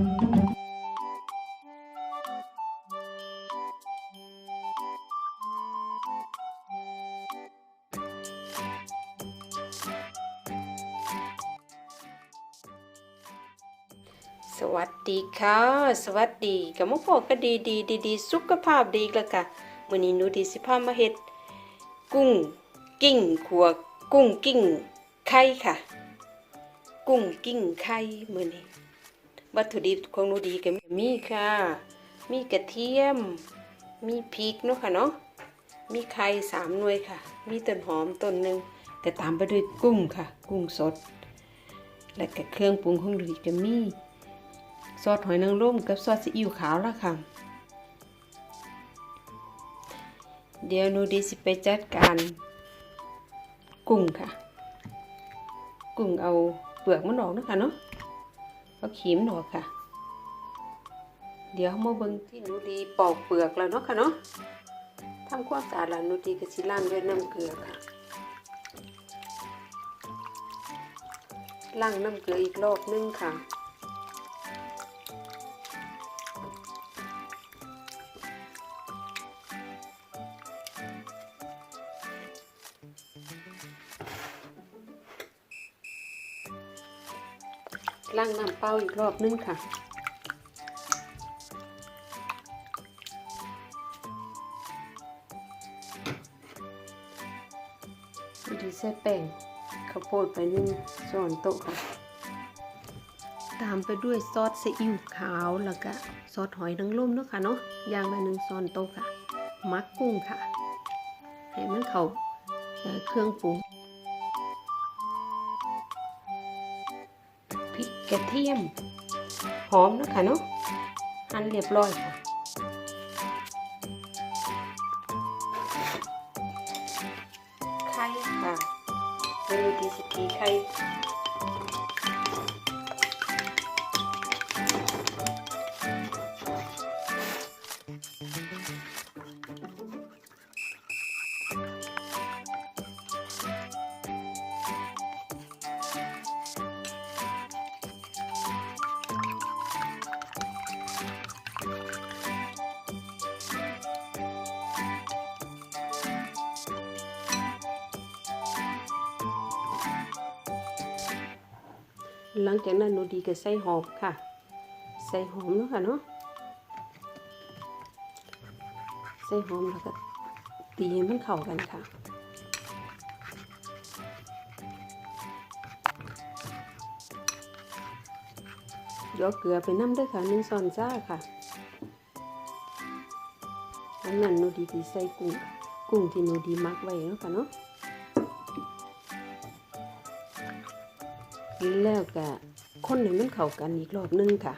สวัสดีค่ะ สวัสดีกับมะพร้าวก็ดีดีดีดีสุขภาพดีแล้วค่ะมื้อนี้นูดีสิพามาเฮ็ดกุ้งกิ้งขัวกุ้งกิ้งไข่ค่ะ กุ้งกิ้งไข่มื้อนี้ วัตถุดิบของหนูดีก็มีค่ะ มีกระเทียม มีพริกเนาะค่ะเนาะ มีไข่สามหน่วยค่ะ มีต้นหอมต้นหนึ่งแต่ตามไปด้วยกุ้งค่ะ กุ้งสด และก็เครื่องปรุงของหนูดีก็มีซอสหอยนางรมกับซอสซีอิ๊วขาวละค่ะ เดี๋ยวหนูดีสิไปจัดการ กุ้งค่ะ กุ้งเอาเปลือกมันออกนะคะเนาะ เอาขีมหนออกค่ะ เดี๋ยวมาเบิ่งที่หนูดีปอกเปลือกแล้วเนาะค่ะเนาะทำความสะอาดแล้วหนูดีก็สิล้างด้วยน้ำเกลือค่ะล้างน้ำเกลืออีกรอบนึงค่ะ ล้างน้ำเปล่าอีกรอบนึงค่ะดีใส่แป้งข้าวโพดไปหนึ่งช้อนโต๊ะค่ะ ตามไปด้วยซอสซีอิ๊วขาว แล้วก็ซอสหอยนางรมเนาะค่ะเนาะอย่างละหนึ่งช้อนโต๊ะค่ะ มักกุ้งค่ะ ให้มันเขาเครื่องปรุง กระเทียม หอมนะคะเนาะหั่นเรียบร้อยค่ะไข่ค่ะเมนูดีสกีไข่ หลังจากนั้นหนูดีก็ใส่หอมค่ะ ใส่หอมเนาะค่ะเนาะใส่หอมแล้วก็ตีให้มันเข้ากันค่ะยกเกลือไปน้ำด้วยค่ะหนึ่งช้อนจ้าค่ะอันนั้นหนูดีที่ใส่กุ้ง กุ้งที่หนูดีมักไว้เนาะค่ะเนาะ แล้วก็คนให้มันเข้ากันอีกรอบนึงค่ะ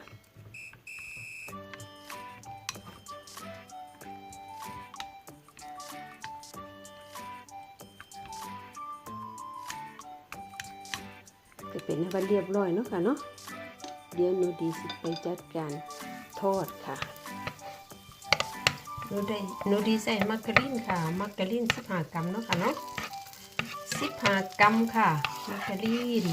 ก็เป็นให้มันเรียบร้อยเนาะค่ะเนาะเดี๋ยวหนูดีสิไปจัดการทอดค่ะหนูได้หนูดีใส่มักกะลินค่ะ มักกะลินสิบห้ากรัมเนาะค่ะเนาะสิบห้ากรัมค่ะ มักกะลิน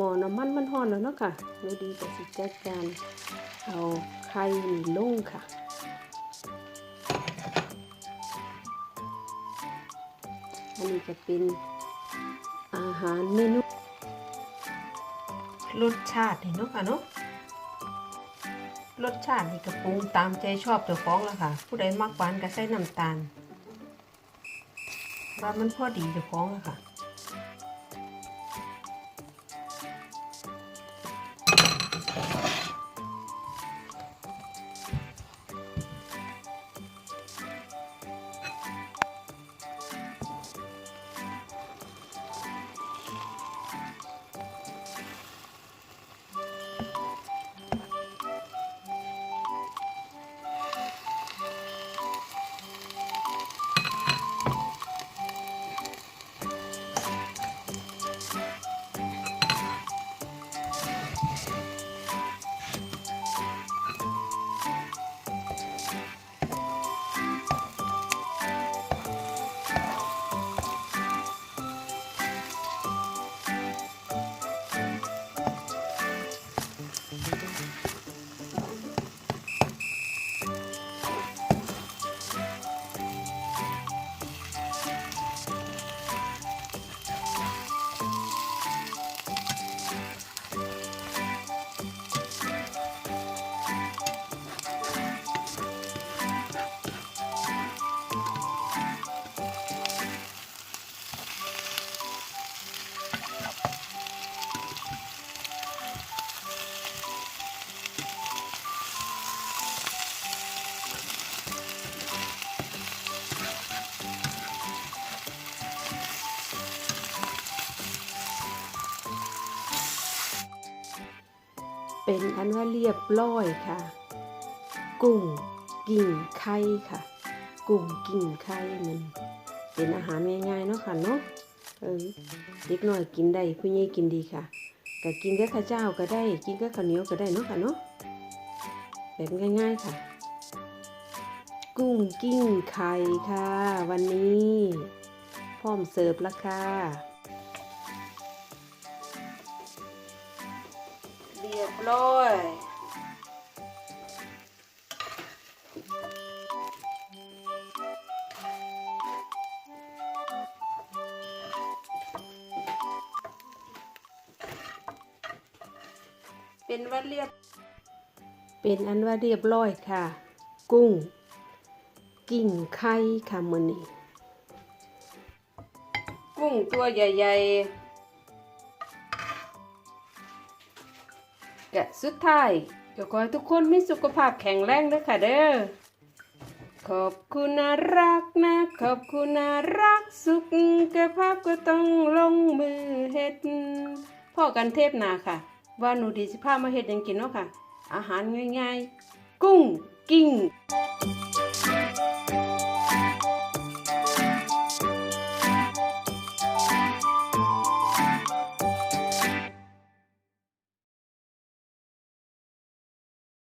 หมอน้ำมันมันห่อนแล้วเนาะค่ะหนูดีกับสิจัดการเอาไข่นี่ลงค่ะอันนี้จะเป็นอาหารเมนูรสชาตินี่เนาะค่ะเนาะรสชาตินี่กระปรุงตามใจชอบเจ้าของแล้วค่ะ ผู้ใดมักหวานก็ใส่น้ำตาลว่ามันพอดีเจ้าของแล้วค่ะ เป็นอันว่าเรียบร้อยค่ะ กุ้งกิ่งไข่ค่ะ กุ้งกิ่งไข่มันเป็นอาหารง่ายๆเนาะค่ะเนาะเออเด็กน้อยกินได้ผู้ใหญ่กินดีค่ะก็กินกับข้าวเจ้าก็ได้ กินกับข้าวเหนียวก็ได้เนาะค่ะเนาะแบบง่ายๆค่ะ กุ้งกิ้งไข่ค่ะ วันนี้ พร้อมเสิร์ฟแล้วค่ะ เรียบร้อยเป็นว่าเรียบ เป็นอันว่าเรียบร้อยค่ะ กุ้ง กิ่งไข่ค่ะมือนี้กุ้งตัวใหญ่ ๆ กะสุดท้ายก็ขอให้ทุกคนมีสุขภาพแข็งแรงด้อค่ะเด้อขอบคุณนารักนะ ขอบคุณนารักสุขภาพก็ต้องลงมือเฮ็ดพ่อกันเทพนาค่ะ ว่าหนูดีสิพามาเฮ็ดยังกินเนาะค่ะ อาหารง่ายๆ กุ้งกิ้ง